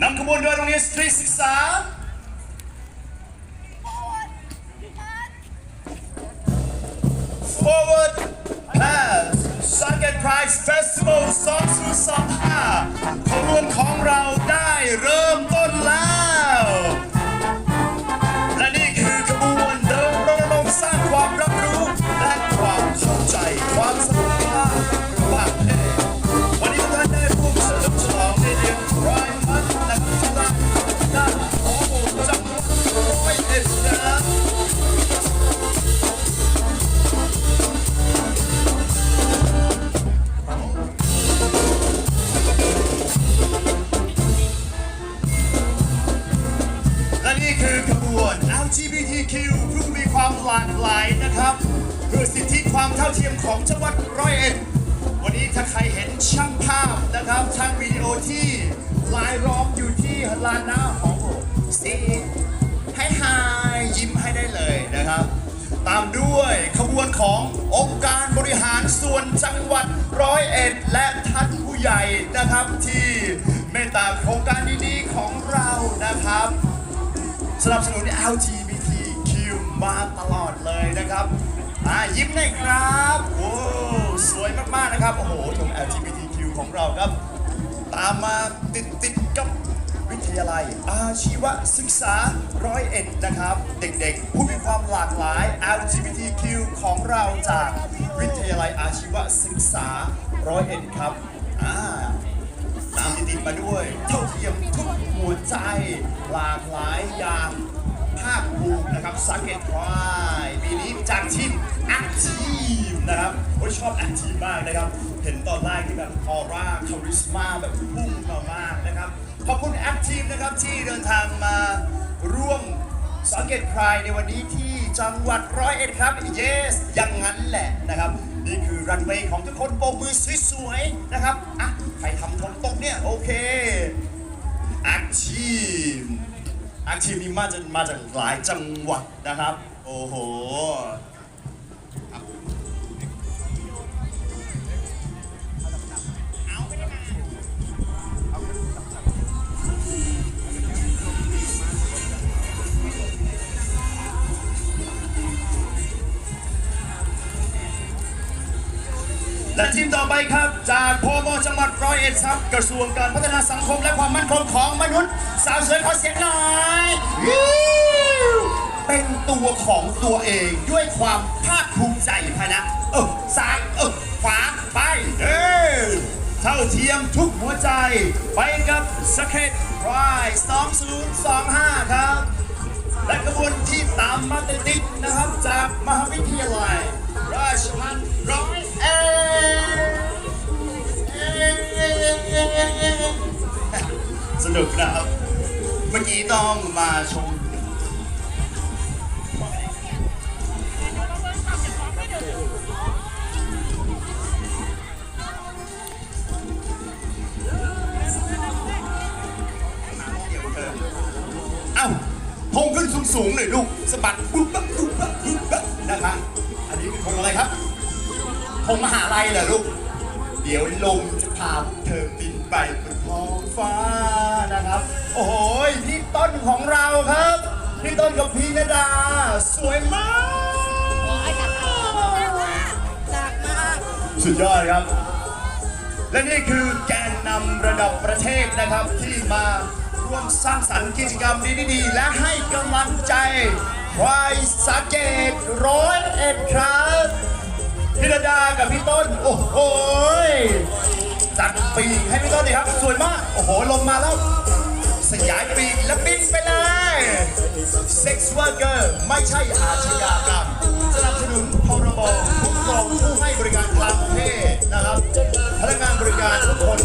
നമുക്കുമ്പോണ്ടുവാൻ സ്ത്രീ സിക്സാ Forward, pass, second prize festival, songs through. หลากหลายนะครับเพื่อสิทธิความเท่าเทียมของจังหวัดร้อยเอ็ดวันนี้ถ้าใครเห็นช่างภาพนะครับช่างวิดีโอที่ลายล้อมอยู่ที่ลานหน้าของซีให้หายยิ้มให้ได้เลยนะครับ ตามด้วยขบวนขององค์การบริหารส่วนจังหวัดร้อยเอ็ดและท่านผู้ใหญ่นะครับที่เมตตาโครงการดีๆของเรานะครับสนับสนุน LGB มาตลอดเลยนะครับอ่ายิ้มหน่อยครับโอ้สวยมากๆนะครับ โอ้โหธง LGBTQ ของเราครับ ตามมาติดติดๆกับวิทยาลัย อาชีวศึกษาร้อยเอ็ดนะครับ เด็กๆ ผู้มีความหลากหลาย LGBTQ ของเราจากวิทยาลัยอาชีวศึกษาร้อยเอ็ดครับอ่าตามติดๆมาด้วย เท่าเทียมทุกหัวใจหลากหลายอย่าง สังเกตพรายปีนี้จากทีมแอคทีฟนะครับโอ้ยชอบแอคทีฟมากนะครับ เห็นตอนแรกที่แบบออร่าคาริสมาแบบพุ่งมามากนะครับ ขอบคุณแอคทีฟนะครับที่เดินทางมาร่วมสังเกตพรายในวันนี้ที่จังหวัดร้อยเอ็ดครับ yes อย่างนั้นแหละนะครับ นี่คือรันเวย์ของทุกคนโบกมือสวยๆนะครับอะใครทำธงตกเนี่ย โอเคแอคทีฟ อคทีฟนี่มาจากมาจากหลายจังหวัดนะครับ โอ้โห และทีมต่อไปครับ จากพมจังหวัดร้อยเอ็ดครับกระทรวงการพัฒนาสังคมและความมั่นคงของมนุษย์ สาวสวยขอเสียงหน่อยเป็นตัวของตัวเองด้วยความภาคภูมิใจพนะเออซ้ายเออขวาไปเออเท่าเทียมทุกหัวใจ ไปกับสเก็ตไร2025 ครับ และกระบวนที่ตามมาติดนะครับจากมหาวิทยาลัย ราชภัฏร้อย สนุกนะครับ เมื่อกี้ต้องมาชมเอ้าพงขึ้นสูงๆหน่อยลูกสะบัดปุ๊บปั๊บปุ๊บปั๊บปุ๊บปั๊บนะครับอันนี้คือพงอะไรครับ พงมหาลัยเหรอลูก เดี๋ยวลมจะพาเธอบินไปบนท้องฟ้านะครับ โอ้โหพี่ต้นของเราครับ พี่ต้นกับพี่นดา สวยมากสุดยอดครับ และนี่คือแกนนำระดับประเทศนะครับที่มาร่วมสร้างสรรค์กิจกรรมดีๆและให้กำลังใจควายสาเกตร้อยเอ็ดครับ พี่ดาดากับพี่ต้น โอ้โหจัดปีกให้พี่ต้นดิครับ สวยมาก โอ้โห ลมมาแล้ว สยายปีกและบินไปเลย Sex Worker ไม่ใช่อาชญากรรมสนับสนุนพรบคุ้มครองผู้ให้บริการทางเพศนะครับ พนักงานบริการทุกคน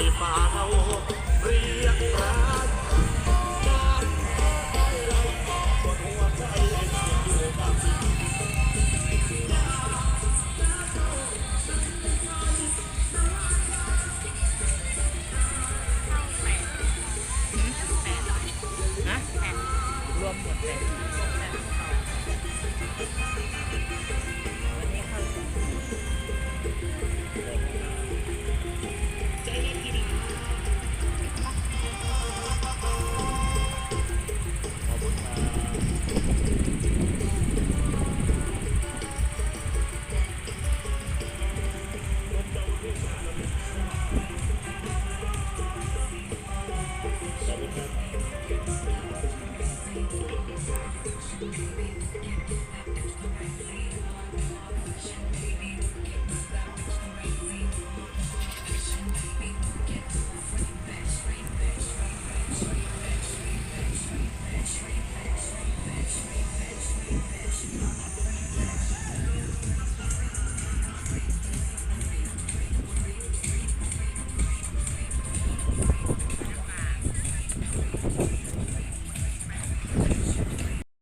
if I